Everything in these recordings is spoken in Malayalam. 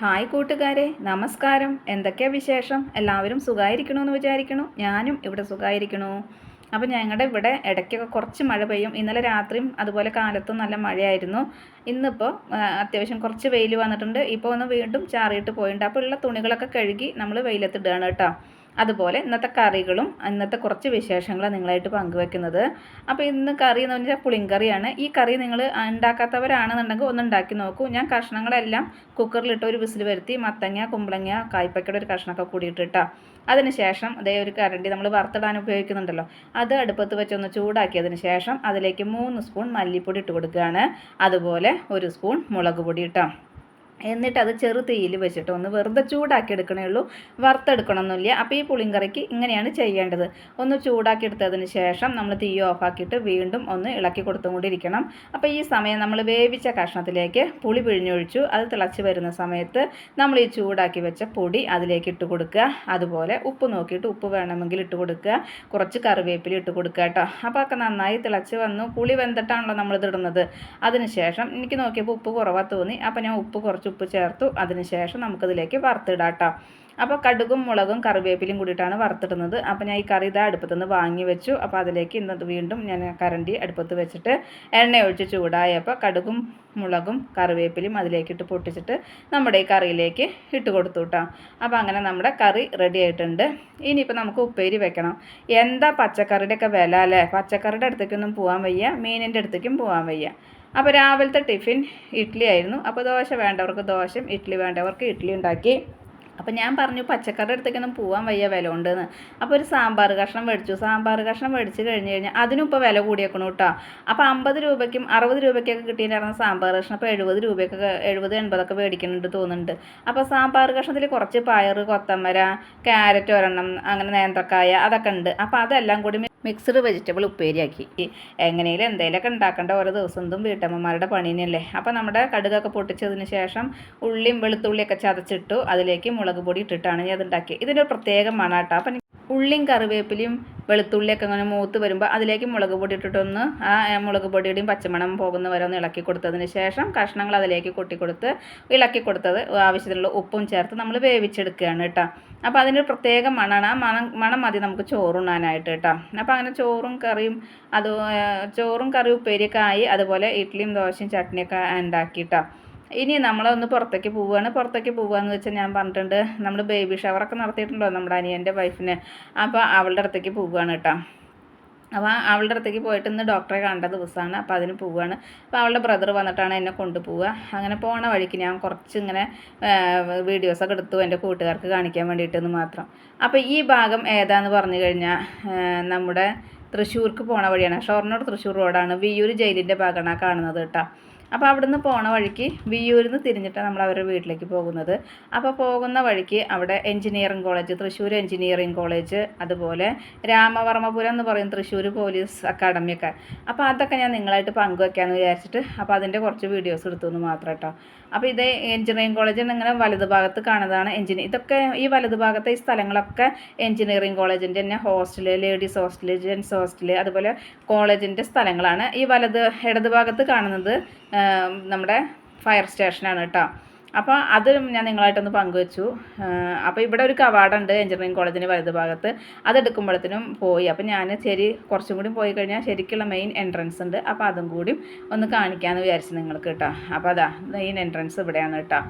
ഹായ് കൂട്ടുകാരെ നമസ്കാരം. എന്തൊക്കെയാ വിശേഷം? എല്ലാവരും സുഖമായിരിക്കണമെന്ന് വിചാരിക്കണു. ഞാനും ഇവിടെ സുഖമായിരിക്കണു അപ്പോൾ ഞങ്ങളുടെ ഇവിടെ ഇടയ്ക്കൊക്കെ കുറച്ച് മഴ പെയ്യും. ഇന്നലെ രാത്രിയും അതുപോലെ കാലത്തും നല്ല മഴയായിരുന്നു. ഇന്നിപ്പോൾ അത്യാവശ്യം കുറച്ച് വെയിൽ വന്നിട്ടുണ്ട്. ഇപ്പോൾ ഒന്ന് വീണ്ടും ചാറിയിട്ട് പോയിട്ടുണ്ട് അപ്പോൾ ഉള്ള തുണികളൊക്കെ കഴുകി നമ്മൾ വെയിലത്തിടുകയാണ് കേട്ടോ. അതുപോലെ ഇന്നത്തെ കറികളും ഇന്നത്തെ കുറച്ച് വിശേഷങ്ങളും നിങ്ങളായിട്ട് പങ്കുവെക്കുന്നത്. അപ്പോൾ ഇന്ന് കറി എന്ന് പറഞ്ഞാൽ പുളിങ്കറിയാണ്. ഈ കറി നിങ്ങൾ ഉണ്ടാക്കാത്തവരാണെന്നുണ്ടെങ്കിൽ ഒന്ന് ഉണ്ടാക്കി നോക്കൂ. ഞാൻ കഷ്ണങ്ങളെല്ലാം കുക്കറിലിട്ട് ഒരു വിസിൽ വരുത്തി മത്തങ്ങ കുമ്പളങ്ങ കായ്പക്കയുടെ ഒരു കഷ്ണമൊക്കെ കൂടിയിട്ടിട്ടാ അതിനുശേഷം അതേ ഒരു കരണ്ടി നമ്മൾ വറുത്തിടാൻ ഉപയോഗിക്കുന്നുണ്ടല്ലോ അത് അടുപ്പത്ത് വെച്ചൊന്ന് ചൂടാക്കിയതിന് ശേഷം അതിലേക്ക് മൂന്ന് സ്പൂൺ മല്ലിപ്പൊടി ഇട്ട് കൊടുക്കുകയാണ്. അതുപോലെ ഒരു സ്പൂൺ മുളക് പൊടി ഇട്ടാം. എന്നിട്ട് അത് ചെറു തീയിൽ വെച്ചിട്ട് ഒന്ന് വെറുതെ ചൂടാക്കി എടുക്കണേ ഉള്ളൂ. വറുത്തെടുക്കണമെന്നില്ല അപ്പോൾ ഈ പുളിങ്കറിക്ക് ഇങ്ങനെയാണ് ചെയ്യേണ്ടത്. ഒന്ന് ചൂടാക്കി എടുത്തതിന് ശേഷം നമ്മൾ തീ ഓഫാക്കിയിട്ട് വീണ്ടും ഒന്ന് ഇളക്കി കൊടുത്തുകൊണ്ടിരിക്കണം. അപ്പോൾ ഈ സമയം നമ്മൾ വേവിച്ച കഷ്ണത്തിലേക്ക് പുളി പിഴിഞ്ഞൊഴിച്ചു. അത് തിളച്ച് വരുന്ന സമയത്ത് നമ്മൾ ഈ ചൂടാക്കി വെച്ച പൊടി അതിലേക്ക് ഇട്ട് കൊടുക്കുക. അതുപോലെ ഉപ്പ് നോക്കിയിട്ട് ഉപ്പ് വേണമെങ്കിൽ ഇട്ട് കൊടുക്കുക. കുറച്ച് കറിവേപ്പില ഇട്ട് കൊടുക്കുക കേട്ടോ. അപ്പോൾ ഒക്കെ നന്നായി തിളച്ച് വന്നു. പുളി വെന്തിട്ടാണല്ലോ നമ്മളിത് ഇടുന്നത് അതിനുശേഷം എനിക്ക് നോക്കിയപ്പോൾ ഉപ്പ് കുറവാ തോന്നി. അപ്പോൾ ഞാൻ ഉപ്പ് കുറച്ച് ഉപ്പ് ചേർത്തു. അതിനുശേഷം നമുക്കതിലേക്ക് വറുത്തിടാം കേട്ടോ അപ്പോൾ കടുകും മുളകും കറിവേപ്പിലും കൂടിയിട്ടാണ് വറുത്തിടുന്നത്. അപ്പോൾ ഞാൻ ഈ കറി ഇതാ അടുപ്പത്തുനിന്ന് വാങ്ങി വെച്ചു. അപ്പോൾ അതിലേക്ക് ഇന്നത് വീണ്ടും ഞാൻ കരണ്ടി അടുപ്പത്ത് വെച്ചിട്ട് എണ്ണ ഒഴിച്ച് ചൂടായപ്പോൾ കടുകും മുളകും കറിവേപ്പിലും അതിലേക്കിട്ട് പൊട്ടിച്ചിട്ട് നമ്മുടെ ഈ കറിയിലേക്ക് ഇട്ട് കൊടുത്തു കേട്ടോ അപ്പോൾ അങ്ങനെ നമ്മുടെ കറി റെഡി ആയിട്ടുണ്ട്. ഇനിയിപ്പോൾ നമുക്ക് ഉപ്പേരി വെക്കണം. എന്താ പച്ചക്കറിയുടെ ഒക്കെ വില അല്ലേ? പച്ചക്കറിയുടെ അടുത്തേക്കൊന്നും പോകാൻ വയ്യ. മീനിന്റെ അടുത്തേക്കും പോകാൻ വയ്യ. അപ്പോൾ രാവിലത്തെ ടിഫിൻ ഇഡ്ഡലി ആയിരുന്നു. അപ്പോൾ ദോശ വേണ്ടവർക്ക് ദോശയും ഇഡ്ഡലി വേണ്ടവർക്ക് ഇഡ്ഡലി ഉണ്ടാക്കി. അപ്പോൾ ഞാൻ പറഞ്ഞു പച്ചക്കറി അടുത്തേക്കൊന്നും പോകാൻ വയ്യ വില ഉണ്ടെന്ന്. അപ്പോൾ ഒരു സാമ്പാർ കഷ്ണം മേടിച്ചു. സാമ്പാർ കഷ്ണം മേടിച്ച് കഴിഞ്ഞ് കഴിഞ്ഞാൽ അതിനും ഇപ്പോൾ വില കൂടിയേക്കണം കേട്ടോ അപ്പോൾ അമ്പത് രൂപയ്ക്കും അറുപത് രൂപയ്ക്കൊക്കെ കിട്ടിയിട്ടുണ്ടായിരുന്ന സാമ്പാർ കഷ്ണം അപ്പോൾ എഴുപത് രൂപയ്ക്കൊക്കെ എഴുപത് എൺപതൊക്കെ മേടിക്കുന്നുണ്ട് തോന്നുന്നുണ്ട്. അപ്പോൾ സാമ്പാർ കഷ്ണത്തിൽ കുറച്ച് പയർ കൊത്തമര ക്യാരറ്റ് ഒരെണ്ണം അങ്ങനെ നേന്ത്രക്കായ അതൊക്കെ ഉണ്ട്. അപ്പോൾ അതെല്ലാം കൂടി മിക്സ്ഡ് വെജിറ്റബിൾ ഉപ്പേരിയാക്കി. എങ്ങനെയും എന്തെങ്കിലുമൊക്കെ ഉണ്ടാക്കേണ്ട ഓരോ ദിവസം ഇതും വീട്ടമ്മമാരുടെ പണി തന്നെയല്ലേ അപ്പോൾ നമ്മുടെ കടുകൊക്കെ പൊട്ടിച്ചതിന് ശേഷം ഉള്ളിയും വെളുത്തുള്ളിയൊക്കെ ചതച്ചിട്ടു അതിലേക്ക് മുളക് പൊടി ഇട്ടിട്ടാണ് ഞാൻ അത് ഉണ്ടാക്കിയത് ഇതിനൊരു പ്രത്യേക മണാട്ടോ. അപ്പം ഉള്ളിയും കറിവേപ്പിലയും വെളുത്തുള്ളിയൊക്കെ അങ്ങനെ മൂത്ത് വരുമ്പോൾ അതിലേക്ക് മുളക് പൊടി ഇട്ടിട്ടൊന്ന് ആ മുളക് പൊടിയുടെയും പച്ചമണം പോകുന്ന വരെ ഒന്ന് ഇളക്കി കൊടുത്തതിന് ശേഷം കഷ്ണങ്ങൾ അതിലേക്ക് കൊട്ടിക്കൊടുത്ത് ഇളക്കി കൊടുത്തത് ആവശ്യത്തിനുള്ള ഉപ്പും ചേർത്ത് നമ്മൾ വേവിച്ചെടുക്കുകയാണ് കേട്ടോ. അപ്പോൾ അതിനൊരു പ്രത്യേക മണമാണ് ആ മണം മണം മതി നമുക്ക് ചോറുണ്ണാനായിട്ട് കേട്ടോ. അപ്പോൾ അങ്ങനെ ചോറും കറിയും അത് ചോറും കറിയും ഉപ്പേരിയൊക്കെ ആയി അതുപോലെ ഇഡ്ഡലിയും ദോശയും ചട്നിയൊക്കെ ഉണ്ടാക്കിയിട്ടോ ഇനി നമ്മളൊന്ന് പുറത്തേക്ക് പോവുകയാണ്. പുറത്തേക്ക് പോവുകയെന്ന് വെച്ചാൽ ഞാൻ പറഞ്ഞിട്ടുണ്ട് നമ്മൾ ബേബി ഷവറൊക്കെ നടത്തിയിട്ടുണ്ടോ നമ്മുടെ അനിയന്റെ വൈഫിന് അപ്പോൾ അവളുടെ അടുത്തേക്ക് പോവുകയാണ് കേട്ടോ. അപ്പോൾ അവളുടെ അടുത്തേക്ക് പോയിട്ട് ഇന്ന് ഡോക്ടറെ കണ്ട ദിവസമാണ്. അപ്പോൾ അതിന് പോവുകയാണ്. അപ്പോൾ അവളുടെ ബ്രദർ വന്നിട്ടാണ് എന്നെ കൊണ്ടുപോവുക. അങ്ങനെ പോണ വഴിക്ക് ഞാൻ കുറച്ച് ഇങ്ങനെ വീഡിയോസൊക്കെ എടുത്തു എന്റെ കൂട്ടുകാർക്ക് കാണിക്കാൻ വേണ്ടിയിട്ടെന്ന് മാത്രം. അപ്പോൾ ഈ ഭാഗം ഏതാന്ന് പറഞ്ഞു കഴിഞ്ഞാൽ നമ്മുടെ തൃശ്ശൂർക്ക് പോണ വഴിയാണ്. ഷൊർണൂർ തൃശ്ശൂർ റോഡാണ് വിയൂർ ജയിലിന്റെ ഭാഗമാണ് കാണുന്നത് കേട്ടോ. അപ്പോൾ അവിടുന്ന് പോണ വഴിക്ക് വിയൂരിൽ നിന്ന് തിരിഞ്ഞിട്ടാണ് നമ്മൾ അവരുടെ വീട്ടിലേക്ക് പോകുന്നത്. അപ്പോൾ പോകുന്ന വഴിക്ക് അവിടെ engineering college Thrissur engineering college അതുപോലെ രാമവർമ്മപുരം എന്ന് പറയും തൃശ്ശൂർ പോലീസ് അക്കാഡമിയൊക്കെ അപ്പോൾ അതൊക്കെ ഞാൻ നിങ്ങളായിട്ട് പങ്കുവെക്കാമെന്ന് വിചാരിച്ചിട്ട് അപ്പോൾ അതിന്റെ കുറച്ച് വീഡിയോസ് എടുത്തു എന്ന് മാത്രം കേട്ടോ. അപ്പോൾ ഇത് എഞ്ചിനീയറിംഗ് കോളേജ് ഇങ്ങനെ വലത് ഭാഗത്ത് കാണുന്നതാണ് എഞ്ചിനീയർ ഇതൊക്കെ ഈ വലത് ഭാഗത്തെ ഈ സ്ഥലങ്ങളൊക്കെ എഞ്ചിനീയറിംഗ് കോളേജിന്റെ തന്നെ hostel ladies hostel gents hostel അതുപോലെ കോളേജിന്റെ സ്ഥലങ്ങളാണ് ഈ വലത് ഇടത് ഭാഗത്ത് കാണുന്നത്. നമ്മുടെ ഫയർ സ്റ്റേഷനാണ് കേട്ടോ അപ്പോൾ അത് ഞാൻ നിങ്ങളായിട്ടൊന്ന് പങ്കുവെച്ചു. അപ്പോൾ ഇവിടെ ഒരു കവാടമുണ്ട് എഞ്ചിനീയറിംഗ് കോളേജിന്റെ വലത് ഭാഗത്ത് അതെടുക്കുമ്പോഴത്തേനും പോയി. അപ്പോൾ ഞാൻ ശരി കുറച്ചും കൂടി പോയി കഴിഞ്ഞാൽ ശരിക്കുള്ള മെയിൻ എൻട്രൻസ് ഉണ്ട്. അപ്പോൾ അതും കൂടി ഒന്ന് കാണിക്കാമെന്ന് വിചാരിച്ചു നിങ്ങൾക്ക് കേട്ടോ അപ്പോൾ അതാ മെയിൻ എൻട്രൻസ് ഇവിടെയാണ് കേട്ടോ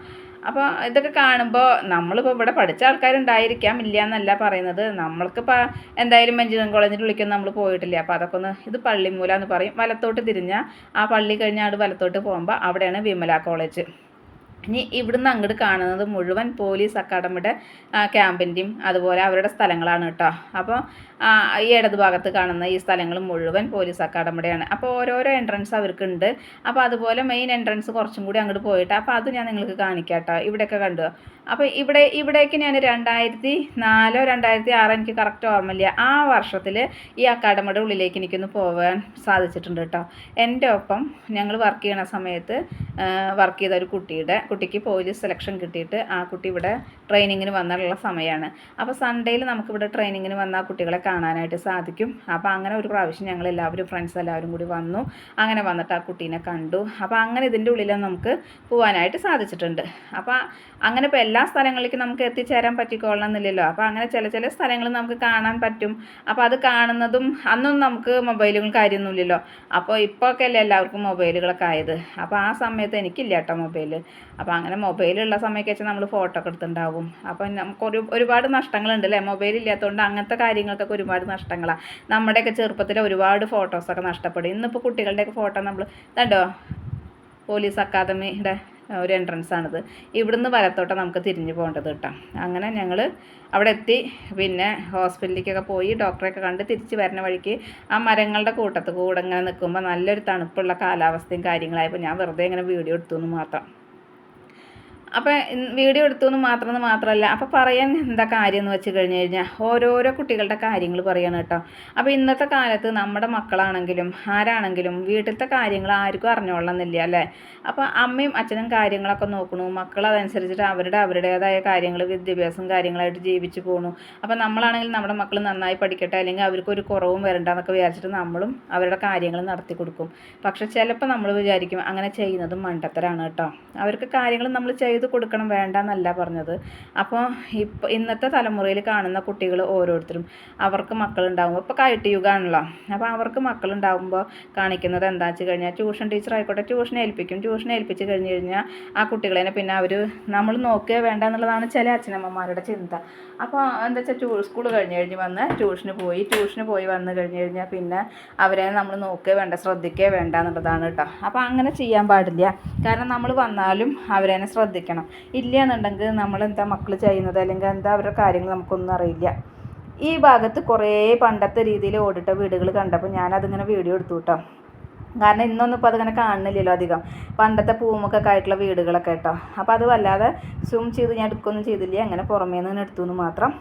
അപ്പോൾ ഇതൊക്കെ കാണുമ്പോൾ നമ്മളിപ്പോൾ ഇവിടെ പഠിച്ച ആൾക്കാരുണ്ടായിരിക്കാം ഇല്ല എന്നല്ല പറയുന്നത്. നമ്മൾക്കിപ്പോൾ എന്തായാലും എഞ്ചിനീയറിംഗ് കോളേജിൽ വിളിക്കുന്ന നമ്മൾ പോയിട്ടില്ല. അപ്പോൾ അതൊക്കെ ഒന്ന് ഇത് പള്ളിമൂല എന്ന് പറയും. വലത്തോട്ട് തിരിഞ്ഞാൽ ആ പള്ളി കഴിഞ്ഞാൽ വലത്തോട്ട് പോകുമ്പോൾ അവിടെയാണ് വിമല കോളേജ്. ഇനി ഇവിടുന്ന് അങ്ങോട്ട് കാണുന്നത് മുഴുവൻ പോലീസ് അക്കാഡമിയുടെ ക്യാമ്പിന്റെയും അതുപോലെ അവരുടെ സ്ഥലങ്ങളാണ് കേട്ടോ. അപ്പോൾ ഈ ഇടത് ഭാഗത്ത് കാണുന്ന ഈ സ്ഥലങ്ങൾ മുഴുവൻ പോലീസ് അക്കാഡമിയുടെയാണ് അപ്പോൾ ഓരോരോ എൻട്രൻസ് അവർക്കുണ്ട്. അപ്പോൾ അതുപോലെ മെയിൻ എൻട്രൻസ് കുറച്ചും കൂടി അങ്ങോട്ട് പോയിട്ട് അപ്പോൾ അത് ഞാൻ നിങ്ങൾക്ക് കാണിക്കാം കേട്ടോ ഇവിടെയൊക്കെ കണ്ടു? അപ്പോൾ ഇവിടെ ഇവിടേക്ക് ഞാൻ രണ്ടായിരത്തി നാലോ രണ്ടായിരത്തി ആറോ എനിക്ക് കറക്റ്റ് ഓർമ്മയില്ല. ആ വർഷത്തിൽ ഈ അക്കാഡമിയുടെ ഉള്ളിലേക്ക് എനിക്കൊന്ന് പോകാൻ സാധിച്ചിട്ടുണ്ട് കേട്ടോ. എന്റെ ഒപ്പം ഞങ്ങൾ വർക്ക് ചെയ്യണ സമയത്ത് വർക്ക് ചെയ്ത ഒരു കുട്ടിയുടെ കുട്ടിക്ക് പോലീസ് സെലക്ഷൻ കിട്ടിയിട്ട് ആ കുട്ടി ഇവിടെ ട്രെയിനിങ്ങിന് വന്നിട്ടുള്ള സമയമാണ്. അപ്പോൾ സൺഡേയിൽ നമുക്കിവിടെ ട്രെയിനിങ്ങിന് വന്ന ആ കുട്ടികളെ കാണാനായിട്ട് സാധിക്കും. അപ്പോൾ അങ്ങനെ ഒരു പ്രാവശ്യം ഞങ്ങൾ എല്ലാവരും ഫ്രണ്ട്സ് എല്ലാവരും കൂടി വന്നു. അങ്ങനെ വന്നിട്ട് ആ കുട്ടീനെ കണ്ടു. അപ്പോൾ അങ്ങനെ ഇതിന്റെ ഉള്ളിൽ നമുക്ക് പോകാനായിട്ട് സാധിച്ചിട്ടുണ്ട്. അപ്പോൾ അങ്ങനെ ഇപ്പോൾ എല്ലാ സ്ഥലങ്ങളിലേക്കും നമുക്ക് എത്തിച്ചേരാൻ പറ്റിക്കോളണം എന്നില്ലല്ലോ അപ്പോൾ അങ്ങനെ ചില ചില സ്ഥലങ്ങൾ നമുക്ക് കാണാൻ പറ്റും. അപ്പോൾ അത് കാണുന്നതും അന്നും നമുക്ക് മൊബൈലുകൾ കാര്യമൊന്നുമില്ലല്ലോ. അപ്പോൾ ഇപ്പോൾ ഒക്കെ അല്ലേ എല്ലാവർക്കും മൊബൈലുകളൊക്കെ ആയത്. അപ്പോൾ ആ സമയത്ത് എനിക്കില്ല കേട്ടോ മൊബൈൽ അപ്പോൾ അങ്ങനെ മൊബൈലുള്ള സമയമൊക്കെ വെച്ചാൽ നമ്മൾ ഫോട്ടോ ഒക്കെ എടുത്തിട്ടുണ്ടാവും. അപ്പോൾ നമുക്ക് ഒരു ഒരുപാട് നഷ്ടങ്ങളുണ്ട് അല്ലേ? മൊബൈൽ ഇല്ലാത്തതുകൊണ്ട് അങ്ങനത്തെ കാര്യങ്ങൾക്കൊക്കെ ഒരുപാട് നഷ്ടങ്ങളാണ് നമ്മുടെയൊക്കെ ചെറുപ്പത്തിൽ ഒരുപാട് ഫോട്ടോസൊക്കെ നഷ്ടപ്പെടും. ഇന്നിപ്പോൾ കുട്ടികളുടെയൊക്കെ ഫോട്ടോ നമ്മൾ കണ്ടോ? പോലീസ് അക്കാദമിയുടെ ഒരു എൻട്രൻസ് ആണിത്. ഇവിടുന്ന് വലത്തോട്ട് നമുക്ക് തിരിഞ്ഞു പോകേണ്ടത് കേട്ടോ. അങ്ങനെ ഞങ്ങൾ അവിടെ എത്തി. പിന്നെ ഹോസ്പിറ്റലിലേക്കൊക്കെ പോയി ഡോക്ടറെയൊക്കെ കണ്ട് തിരിച്ച് വരുന്ന വഴിക്ക് ആ മരങ്ങളുടെ കൂട്ടത്ത് കൂടെ ഇങ്ങനെ നിൽക്കുമ്പോൾ നല്ലൊരു തണുപ്പുള്ള കാലാവസ്ഥയും കാര്യങ്ങളായപ്പോൾ ഞാൻ വെറുതെ ഇങ്ങനെ വീഡിയോ എടുത്തു എന്ന് മാത്രം. അപ്പോൾ വീഡിയോ എടുത്തു എന്ന് മാത്രം എന്ന് മാത്രമല്ല അപ്പോൾ പറയാൻ എന്താ കാര്യം എന്ന് വെച്ച് കഴിഞ്ഞ് കഴിഞ്ഞാൽ ഓരോരോ കുട്ടികളുടെ കാര്യങ്ങൾ പറയണം കേട്ടോ. അപ്പോൾ ഇന്നത്തെ കാലത്ത് നമ്മുടെ മക്കളാണെങ്കിലും ആരാണെങ്കിലും വീട്ടിലത്തെ കാര്യങ്ങൾ ആർക്കും അറിഞ്ഞോളണമെന്നില്ല അല്ലേ? അപ്പോൾ അമ്മയും അച്ഛനും കാര്യങ്ങളൊക്കെ നോക്കണു മക്കൾ അതനുസരിച്ചിട്ട് അവരുടെ അവരുടേതായ കാര്യങ്ങൾ വിദ്യാഭ്യാസം കാര്യങ്ങളായിട്ട് ജീവിച്ചു പോകണു അപ്പോൾ നമ്മളാണെങ്കിൽ നമ്മുടെ മക്കൾ നന്നായി പഠിക്കട്ടെ അല്ലെങ്കിൽ അവർക്ക് ഒരു കുറവും വരണ്ടെന്നൊക്കെ വിചാരിച്ചിട്ട് നമ്മളും അവരുടെ കാര്യങ്ങൾ നടത്തി കൊടുക്കും. പക്ഷെ ചിലപ്പോൾ നമ്മൾ വിചാരിക്കും അങ്ങനെ ചെയ്യുന്നതും മണ്ടത്തരാണ് കേട്ടോ. അവർക്ക് കാര്യങ്ങൾ നമ്മൾ ചെയ്ത് കൊടുക്കണം വേണ്ട എന്നല്ല പറഞ്ഞത്. അപ്പോൾ ഇപ്പോൾ ഇന്നത്തെ തലമുറയിൽ കാണുന്ന കുട്ടികൾ ഓരോരുത്തരും അവർക്ക് മക്കളുണ്ടാകുമ്പോൾ ഇപ്പോൾ കയറ്റ് യുഗമാണല്ലോ അപ്പോൾ അവർക്ക് മക്കളുണ്ടാകുമ്പോൾ കാണിക്കുന്നത് എന്താ വെച്ച് കഴിഞ്ഞാൽ ട്യൂഷൻ ടീച്ചർ ആയിക്കോട്ടെ ട്യൂഷൻ ഏൽപ്പിക്കും. ട്യൂഷൻ ഏൽപ്പിച്ച് കഴിഞ്ഞ് കഴിഞ്ഞാൽ ആ കുട്ടികളെ പിന്നെ അവർ നമ്മൾ നോക്കുക വേണ്ട എന്നുള്ളതാണ് ചില അച്ഛനമ്മമാരുടെ ചിന്ത. അപ്പോൾ എന്താ വെച്ചാൽ ട്യൂ സ്കൂൾ കഴിഞ്ഞ് കഴിഞ്ഞ് വന്ന് ട്യൂഷന് പോയി ട്യൂഷന് പോയി വന്ന് കഴിഞ്ഞ് കഴിഞ്ഞാൽ പിന്നെ അവരെ നമ്മൾ നോക്കുക വേണ്ട ശ്രദ്ധിക്കുക വേണ്ട എന്നുള്ളതാണ് കേട്ടോ അപ്പോൾ അങ്ങനെ ചെയ്യാൻ പാടില്ല. കാരണം നമ്മൾ വന്നാലും അവരെ ശ്രദ്ധിക്കണം ഇല്ല എന്നുണ്ടെങ്കിൽ നമ്മളെന്താ മക്കൾ ചെയ്യുന്നത്? അല്ലെങ്കിൽ എന്താ അവരുടെ കാര്യങ്ങൾ നമുക്കൊന്നും അറിയില്ല. ഈ ഭാഗത്ത് കുറേ പണ്ടത്തെ രീതിയിൽ ഓടിട്ട വീടുകൾ കണ്ടപ്പോൾ ഞാനതിങ്ങനെ വീഡിയോ എടുത്തു കേട്ടോ. കാരണം ഇന്നൊന്നും ഇപ്പോൾ അതിങ്ങനെ കാണുന്നില്ലല്ലോ അധികം. പണ്ടത്തെ പൂമൊക്കെ ആയിട്ടുള്ള വീടുകളൊക്കെ കേട്ടോ. അപ്പോൾ അത് വല്ലാതെ സൂം ചെയ്ത് ഞാൻ എടുക്കുകയൊന്നും ചെയ്തില്ല. അങ്ങനെ പുറമേ നിന്ന് എടുത്തു എന്ന് മാത്രം.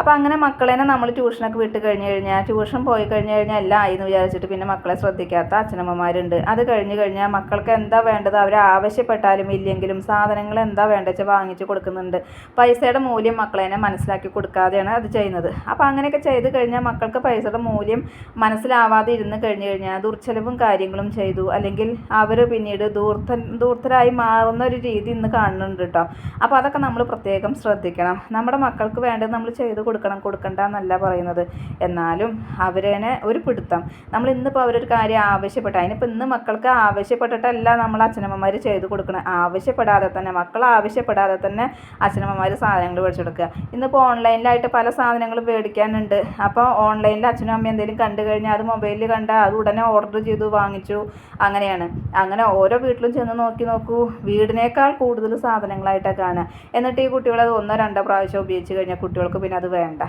അപ്പോൾ അങ്ങനെ മക്കളേനെ നമ്മൾ ട്യൂഷനൊക്കെ വിട്ട് കഴിഞ്ഞ് കഴിഞ്ഞാൽ ട്യൂഷൻ പോയി കഴിഞ്ഞ് കഴിഞ്ഞാൽ എല്ലാം ആയി എന്ന് വിചാരിച്ചിട്ട് പിന്നെ മക്കളെ ശ്രദ്ധിക്കാത്ത അച്ഛനമ്മമാരുണ്ട്. അത് കഴിഞ്ഞ് കഴിഞ്ഞാൽ മക്കൾക്ക് എന്താ വേണ്ടത് അവർ ആവശ്യപ്പെട്ടാലും ഇല്ലെങ്കിലും സാധനങ്ങൾ എന്താ വേണ്ടത് വാങ്ങിച്ച് കൊടുക്കുന്നുണ്ട്. പൈസയുടെ മൂല്യം മക്കളേനെ മനസ്സിലാക്കി കൊടുക്കാതെയാണ് അത് ചെയ്യുന്നത്. അപ്പോൾ അങ്ങനെയൊക്കെ ചെയ്ത് കഴിഞ്ഞാൽ മക്കൾക്ക് പൈസയുടെ മൂല്യം മനസ്സിലാവാതെ ഇരുന്ന് കഴിഞ്ഞ് കഴിഞ്ഞാൽ ദുർച്ചലവും കാര്യങ്ങളും ചെയ്തു. അല്ലെങ്കിൽ അവർ പിന്നീട് ദൂർത്തൻ ദൂർത്തരായി മാറുന്ന ഒരു രീതി ഇന്ന് കാണുന്നുണ്ട് കേട്ടോ അപ്പോൾ അതൊക്കെ നമ്മൾ പ്രത്യേകം ശ്രദ്ധിക്കണം. നമ്മുടെ മക്കൾക്ക് വേണ്ടത് നമ്മൾ ചെയ്ത് കൊടുക്കണം കൊടുക്കണ്ട എന്നല്ല പറയുന്നത്. എന്നാലും അവരനെ ഒരു പിടുത്തം. നമ്മൾ ഇന്നിപ്പോൾ അവരൊരു കാര്യം ആവശ്യപ്പെട്ട അതിനിപ്പോൾ ഇന്ന് മക്കൾക്ക് ആവശ്യപ്പെട്ടിട്ടല്ല നമ്മൾ അച്ഛനമ്മമാർ ചെയ്ത് കൊടുക്കണം. ആവശ്യപ്പെടാതെ തന്നെ മക്കൾ ആവശ്യപ്പെടാതെ തന്നെ അച്ഛനമ്മമാർ സാധനങ്ങൾ മേടിച്ചെടുക്കുക. ഇന്നിപ്പോൾ ഓൺലൈനിലായിട്ട് പല സാധനങ്ങളും മേടിക്കാനുണ്ട്. അപ്പോൾ ഓൺലൈനിൽ അച്ഛനും അമ്മയും എന്തെങ്കിലും കണ്ടു കഴിഞ്ഞാൽ അത് മൊബൈലിൽ കണ്ട അത് ഉടനെ ഓർഡർ ചെയ്തു വാങ്ങിച്ചു. അങ്ങനെയാണ്. അങ്ങനെ ഓരോ വീട്ടിലും ചെന്ന് നോക്കി നോക്കൂ. വീടിനേക്കാൾ കൂടുതൽ സാധനങ്ങളായിട്ടാണ് എന്നിട്ട് ഈ കുട്ടികളത് ഒന്നോ രണ്ടോ പ്രാവശ്യം ഉപയോഗിച്ച് കഴിഞ്ഞാൽ കുട്ടികൾക്ക് പിന്നെ അത് വേണ്ട.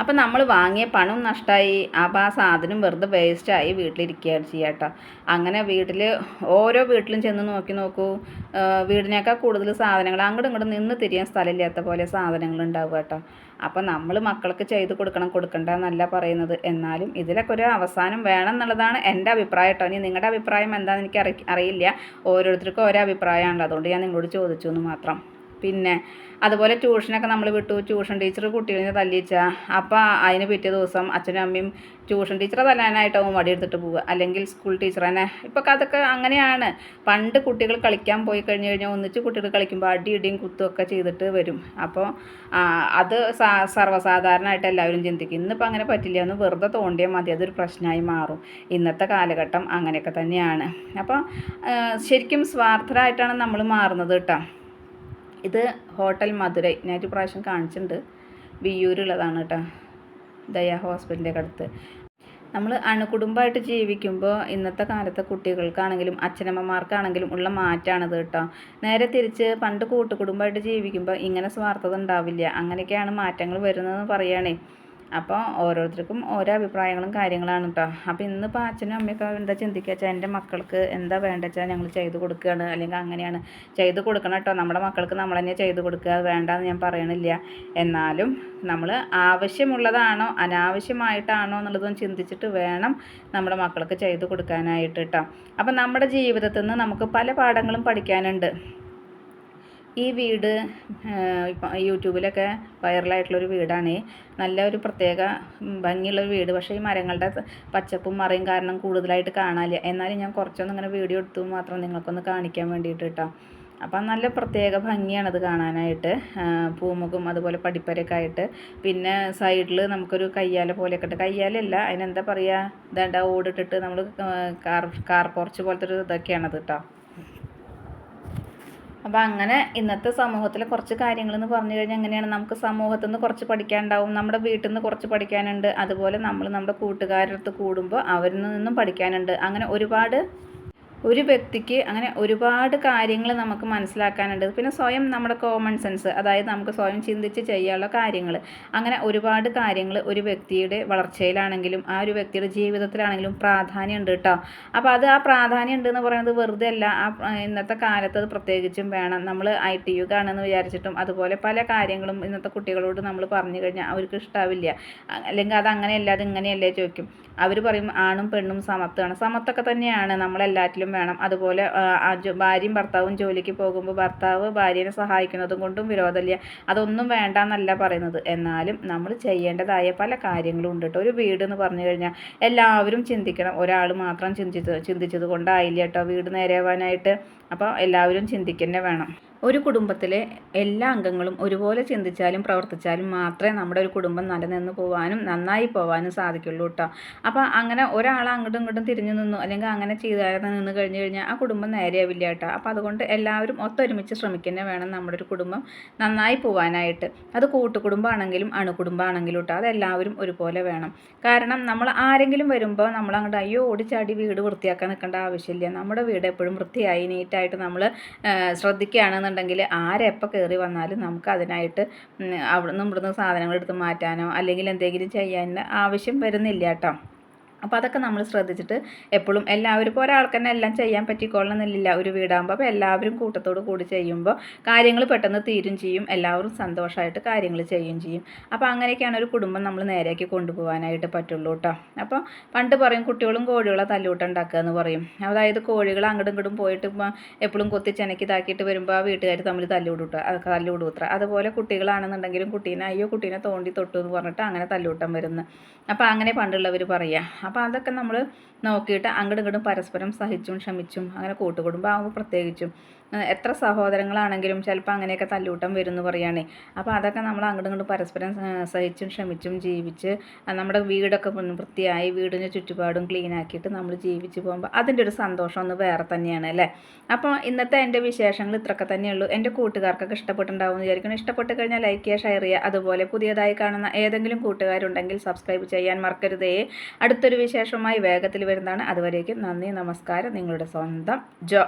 അപ്പം നമ്മൾ വാങ്ങിയ പണം നഷ്ടമായി അപ്പം ആ സാധനം വെറുതെ വേസ്റ്റായി വീട്ടിലിരിക്കുകയാണ് ചെയ്യുക അങ്ങനെ വീട്ടിൽ ഓരോ വീട്ടിലും ചെന്ന് നോക്കി നോക്കൂ. വീടിനേക്കാൾ കൂടുതൽ സാധനങ്ങൾ അങ്ങോട്ടും ഇങ്ങോട്ടും നിന്ന് തിരിയാൻ സ്ഥലമില്ലാത്ത പോലെ സാധനങ്ങൾ ഉണ്ടാവുക കേട്ടോ. അപ്പം നമ്മൾ മക്കൾക്ക് ചെയ്ത് കൊടുക്കണം കൊടുക്കണ്ട എന്നല്ല പറയുന്നത്. എന്നാലും ഇതിലൊക്കെ ഒരു അവസാനം വേണം എന്നുള്ളതാണ് എന്റെ അഭിപ്രായം കേട്ടോ. ഇനി നിങ്ങളുടെ അഭിപ്രായം എന്താണെന്ന് എനിക്ക് അറി അറിയില്ല. ഓരോരുത്തർക്കും ഓരോ അഭിപ്രായമാണല്ലോ. അതുകൊണ്ട് ഞാൻ നിങ്ങളോട് ചോദിച്ചു എന്ന് മാത്രം. പിന്നെ അതുപോലെ ട്യൂഷനൊക്കെ നമ്മൾ വിട്ടു. ട്യൂഷൻ ടീച്ചർ കുട്ടികളെ തല്ലിച്ച. അപ്പോൾ അതിന് പിറ്റേ ദിവസം അച്ഛനും അമ്മയും ട്യൂഷൻ ടീച്ചറെ തല്ലാനായിട്ടാവും വടിയെടുത്തിട്ട് പോവുക. അല്ലെങ്കിൽ സ്കൂൾ ടീച്ചർ തന്നെ. ഇപ്പോൾ അതൊക്കെ അങ്ങനെയാണ്. പണ്ട് കുട്ടികൾ കളിക്കാൻ പോയി കഴിഞ്ഞ് കഴിഞ്ഞാൽ ഒന്നിച്ച് കുട്ടികൾ കളിക്കുമ്പോൾ അടി ഇടിയും കുത്തുമൊക്കെ ചെയ്തിട്ട് വരും. അപ്പോൾ അത് സർവസാധാരണമായിട്ട് എല്ലാവരും ചിന്തിക്കും. ഇന്നിപ്പോൾ അങ്ങനെ പറ്റില്ല. ഒന്ന് വെറുതെ തോണ്ടിയാൽ മതി. അതൊരു പ്രശ്നമായി മാറും. ഇന്നത്തെ കാലഘട്ടം അങ്ങനെയൊക്കെ തന്നെയാണ്. അപ്പോൾ ശരിക്കും സ്വാർത്ഥരായിട്ടാണ് നമ്മൾ മാറുന്നത് കേട്ടോ. ഇത് ഹോട്ടൽ മധുരൈ. ഞാൻ ഒരു പ്രാവശ്യം കാണിച്ചിട്ടുണ്ട്. വിയ്യൂരുള്ളതാണ് കേട്ടോ. ദയ ഹോസ്പിറ്റലിന്റെ അടുത്ത്. നമ്മൾ അണുകുടുംബമായിട്ട് ജീവിക്കുമ്പോൾ ഇന്നത്തെ കാലത്തെ കുട്ടികൾക്കാണെങ്കിലും അച്ഛനമ്മമാർക്കാണെങ്കിലും ഉള്ള മാറ്റമാണിത് കേട്ടോ. നേരെ തിരിച്ച് പണ്ട് കൂട്ടുകുടുംബമായിട്ട് ജീവിക്കുമ്പോൾ ഇങ്ങനെ സ്വാർത്ഥത ഉണ്ടാവില്ല. അങ്ങനെയൊക്കെയാണ് മാറ്റങ്ങൾ വരുന്നതെന്ന് പറയുകയാണേ. അപ്പോൾ ഓരോരുത്തർക്കും ഓരോ അഭിപ്രായങ്ങളും കാര്യങ്ങളാണ് കേട്ടോ അപ്പോൾ ഇന്നിപ്പോൾ അച്ഛനും അമ്മയൊക്കെ എന്താ ചിന്തിക്കുക വെച്ചാൽ എന്റെ മക്കൾക്ക് എന്താ വേണ്ട വെച്ചാൽ ഞങ്ങൾ ചെയ്ത് കൊടുക്കുകയാണ് അല്ലെങ്കിൽ അങ്ങനെയാണ് ചെയ്ത് കൊടുക്കണം കേട്ടോ നമ്മുടെ മക്കൾക്ക് നമ്മൾ തന്നെ ചെയ്ത് കൊടുക്കുക. വേണ്ടെന്ന് ഞാൻ പറയണില്ല. എന്നാലും നമ്മൾ ആവശ്യമുള്ളതാണോ അനാവശ്യമായിട്ടാണോ എന്നുള്ളതും ചിന്തിച്ചിട്ട് വേണം നമ്മുടെ മക്കൾക്ക് ചെയ്ത് കൊടുക്കാനായിട്ട് കേട്ടോ അപ്പം നമ്മുടെ ജീവിതത്തിൽ നിന്ന് നമുക്ക് പല പാഠങ്ങളും പഠിക്കാനുണ്ട്. ഈ വീട് യൂട്യൂബിലൊക്കെ വൈറലായിട്ടുള്ളൊരു വീടാണ്. നല്ല ഒരു പ്രത്യേക ഭംഗിയുള്ളൊരു വീട്. പക്ഷേ ഈ മരങ്ങളുടെ പച്ചപ്പും മറയും കാരണം കൂടുതലായിട്ട് കാണാനില്ല. എന്നാലും ഞാൻ കുറച്ചൊന്നും ഇങ്ങനെ വീഡിയോ എടുത്തു മാത്രം നിങ്ങൾക്കൊന്ന് കാണിക്കാൻ വേണ്ടിയിട്ട് കേട്ടോ അപ്പം നല്ല പ്രത്യേക ഭംഗിയാണത് കാണാനായിട്ട്. പൂമുഖം അതുപോലെ പടിപ്പരൊക്കെ ആയിട്ട്. പിന്നെ സൈഡിൽ നമുക്കൊരു കയ്യാല പോലെയൊക്കെ ഇട്ട് കയ്യാലല്ല അതിനെന്താ പറയുക ഇതാണ്ട ഓടിട്ടിട്ട് നമ്മൾ കാർ കാർ പോർച്ച് പോലത്തെ ഒരു ഇതൊക്കെയാണത് കേട്ടോ അപ്പോൾ അങ്ങനെ ഇന്നത്തെ സമൂഹത്തിലെ കുറച്ച് കാര്യങ്ങൾ എന്ന് പറഞ്ഞു കഴിഞ്ഞാൽ എങ്ങനെയാണ്? നമുക്ക് സമൂഹത്തിൽ നിന്ന് കുറച്ച് പഠിക്കാനുണ്ടാവും നമ്മുടെ വീട്ടിൽ നിന്ന് കുറച്ച് പഠിക്കാനുണ്ട് അതുപോലെ നമ്മൾ നമ്മുടെ കൂട്ടുകാരുടെ അടുത്ത് കൂടുമ്പോൾ അവരിൽ നിന്നും പഠിക്കാനുണ്ട്. അങ്ങനെ ഒരുപാട് ഒരു വ്യക്തിക്ക് അങ്ങനെ ഒരുപാട് കാര്യങ്ങൾ നമുക്ക് മനസ്സിലാക്കാനുണ്ട്. പിന്നെ സ്വയം നമ്മുടെ കോമൺ സെൻസ് അതായത് നമുക്ക് സ്വയം ചിന്തിച്ച് ചെയ്യാനുള്ള കാര്യങ്ങൾ. അങ്ങനെ ഒരുപാട് കാര്യങ്ങൾ ഒരു വ്യക്തിയുടെ വളർച്ചയിലാണെങ്കിലും ആ ഒരു വ്യക്തിയുടെ ജീവിതത്തിലാണെങ്കിലും പ്രാധാന്യമുണ്ട് കേട്ടോ. അപ്പോൾ അത് ആ പ്രാധാന്യം ഉണ്ടെന്ന് പറയുന്നത് വെറുതെ അല്ല ആ ഇന്നത്തെ കാലത്ത് അത് പ്രത്യേകിച്ചും വേണം. നമ്മൾ ഐ ടി യു കാണുമെന്ന് വിചാരിച്ചിട്ടും അതുപോലെ പല കാര്യങ്ങളും ഇന്നത്തെ കുട്ടികളോട് നമ്മൾ പറഞ്ഞു കഴിഞ്ഞാൽ അവർക്ക് ഇഷ്ടാവില്ല. അല്ലെങ്കിൽ അത് അങ്ങനെയല്ല അത് ഇങ്ങനെയല്ലേ ചോദിക്കും. അവർ പറയും ആണും പെണ്ണും സമത്വമാണ്. സമത്വമൊക്കെ തന്നെയാണ് നമ്മളെല്ലാറ്റിലും വേണം. അതുപോലെ ഭാര്യയും ഭർത്താവും ജോലിക്ക് പോകുമ്പോൾ ഭർത്താവ് ഭാര്യനെ സഹായിക്കുന്നതും കൊണ്ടും വിരോധമില്ല. അതൊന്നും വേണ്ട എന്നല്ല പറയുന്നത്. എന്നാലും നമ്മൾ ചെയ്യേണ്ടതായ പല കാര്യങ്ങളും ഉണ്ട് കേട്ടോ ഒരു വീട് എന്ന് പറഞ്ഞു കഴിഞ്ഞാൽ എല്ലാവരും ചിന്തിക്കണം. ഒരാൾ മാത്രം ചിന്തിച്ചത് ചിന്തിച്ചത് കൊണ്ടായില്ല കേട്ടോ വീട് നേരെയാവാനായിട്ട്. അപ്പോൾ എല്ലാവരും ചിന്തിക്കന്നെ വേണം. ഒരു കുടുംബത്തിലെ എല്ലാ അംഗങ്ങളും ഒരുപോലെ ചിന്തിച്ചാലും പ്രവർത്തിച്ചാലും മാത്രമേ നമ്മുടെ ഒരു കുടുംബം നിലനിന്ന് പോകാനും നന്നായി പോകാനും സാധിക്കുള്ളൂ കേട്ടോ അപ്പോൾ അങ്ങനെ ഒരാൾ അങ്ങോട്ടും ഇങ്ങോട്ടും തിരിഞ്ഞു നിന്നു അല്ലെങ്കിൽ അങ്ങനെ ചെയ്തായിരുന്നു നിന്ന് കഴിഞ്ഞു കഴിഞ്ഞാൽ ആ കുടുംബം നേരെയാവില്ല കേട്ടോ അപ്പോൾ അതുകൊണ്ട് എല്ലാവരും ഒത്തൊരുമിച്ച് ശ്രമിക്കുന്നേ വേണം നമ്മുടെ ഒരു കുടുംബം നന്നായി പോകാനായിട്ട് അത് കൂട്ടുകുടുംബമാണെങ്കിലും അണുകുടുംബമാണെങ്കിലും കേട്ടോ അതെല്ലാവരും ഒരുപോലെ വേണം. കാരണം നമ്മൾ ആരെങ്കിലും വരുമ്പോൾ നമ്മൾ അങ്ങോട്ട് അയ്യോ ഓടിച്ചാടി വീട് വൃത്തിയാക്കാൻ നിൽക്കേണ്ട ആവശ്യമില്ല. നമ്മുടെ വീട് എപ്പോഴും വൃത്തിയായി നീറ്റായിട്ട് നമ്മൾ ശ്രദ്ധിക്കുകയാണെന്ന് എന്നുണ്ടെങ്കിൽ ആരെപ്പോൾ കയറി വന്നാലും നമുക്ക് അതിനായിട്ട് അവിടെ നിന്ന് ഇവിടുന്ന് സാധനങ്ങൾ എടുത്ത് മാറ്റാനോ അല്ലെങ്കിൽ എന്തെങ്കിലും ചെയ്യാൻ ആവശ്യം വരുന്നില്ല കേട്ടോ. അപ്പോൾ അതൊക്കെ നമ്മൾ ശ്രദ്ധിച്ചിട്ട് എപ്പോഴും എല്ലാവരും ഒരാൾക്ക് തന്നെ എല്ലാം ചെയ്യാൻ പറ്റിക്കോളണം എന്നില്ല ഒരു വീടാകുമ്പോൾ അപ്പോൾ എല്ലാവരും കൂട്ടത്തോട് കൂടി ചെയ്യുമ്പോൾ കാര്യങ്ങൾ പെട്ടെന്ന് തീരും ചെയ്യും. എല്ലാവരും സന്തോഷമായിട്ട് കാര്യങ്ങൾ ചെയ്യുകയും ചെയ്യും. അപ്പോൾ അങ്ങനെയൊക്കെയാണ് ഒരു കുടുംബം നമ്മൾ നേരെയാക്കി കൊണ്ടുപോകാനായിട്ട് പറ്റുള്ളൂ കേട്ടോ അപ്പോൾ പണ്ട് പറയും കുട്ടികളും കോഴികളെ തല്ലൂട്ടുണ്ടാക്കുക എന്ന് പറയും. അതായത് കോഴികൾ അങ്ങോട്ടും ഇങ്ങോട്ടും പോയിട്ട് എപ്പോഴും കൊത്തി ചെനക്കി ഇതാക്കിയിട്ട് വരുമ്പോൾ ആ വീട്ടുകാർ തമ്മിൽ തല്ലുകൂട്ടുക തല്ലുകൂടുത്ര അതുപോലെ കുട്ടികളാണെന്നുണ്ടെങ്കിലും കുട്ടീനെ അയ്യോ കുട്ടീനെ തോണ്ടി തൊട്ടു എന്ന് പറഞ്ഞിട്ട് അങ്ങനെ തല്ലൂട്ടം വരുന്നു. അപ്പോൾ അങ്ങനെ പണ്ടുള്ളവർ പറയുക അപ്പോൾ അതൊക്കെ നമ്മൾ നോക്കിയിട്ട് അങ്ങോട്ടും ഇങ്ങോട്ടും പരസ്പരം സഹിച്ചും ക്ഷമിച്ചും അങ്ങനെ കൂട്ടുകുടുംബമാകുമ്പോൾ പ്രത്യേകിച്ചും. എത്ര സഹോദരങ്ങളാണെങ്കിലും ചിലപ്പോൾ അങ്ങനെയൊക്കെ തല്ലൂട്ടം വരും എന്ന് പറയുകയാണേ അപ്പോൾ അതൊക്കെ നമ്മൾ അങ്ങോട്ടും ഇങ്ങോട്ടും പരസ്പരം സഹിച്ചും ക്ഷമിച്ചും ജീവിച്ച് നമ്മുടെ വീടൊക്കെ വൃത്തിയായി വീടിന്റെ ചുറ്റുപാടും ക്ലീൻ ആക്കിയിട്ട് നമ്മൾ ജീവിച്ച് പോകുമ്പോൾ അതിന്റെ ഒരു സന്തോഷം ഒന്ന് വേറെ തന്നെയാണ് അല്ലേ? അപ്പോൾ ഇന്നത്തെ എന്റെ വിശേഷങ്ങൾ ഇത്രയൊക്കെ തന്നെയുള്ളൂ എന്റെ കൂട്ടുകാർക്കൊക്കെ ഇഷ്ടപ്പെട്ടുണ്ടാവുമെന്ന് വിചാരിക്കണം ഇഷ്ടപ്പെട്ട് കഴിഞ്ഞാൽ ലൈക്ക് ചെയ്യുക ഷെയർ ചെയ്യുക. അതുപോലെ പുതിയതായി കാണുന്ന ഏതെങ്കിലും കൂട്ടുകാരുണ്ടെങ്കിൽ സബ്സ്ക്രൈബ് ചെയ്യാൻ മറക്കരുതേ. അടുത്തൊരു വിശേഷമായി വേഗത്തിൽ വരുന്നതാണ്. അതുവരേക്കും നന്ദി നമസ്കാരം. നിങ്ങളുടെ സ്വന്തം ജോ.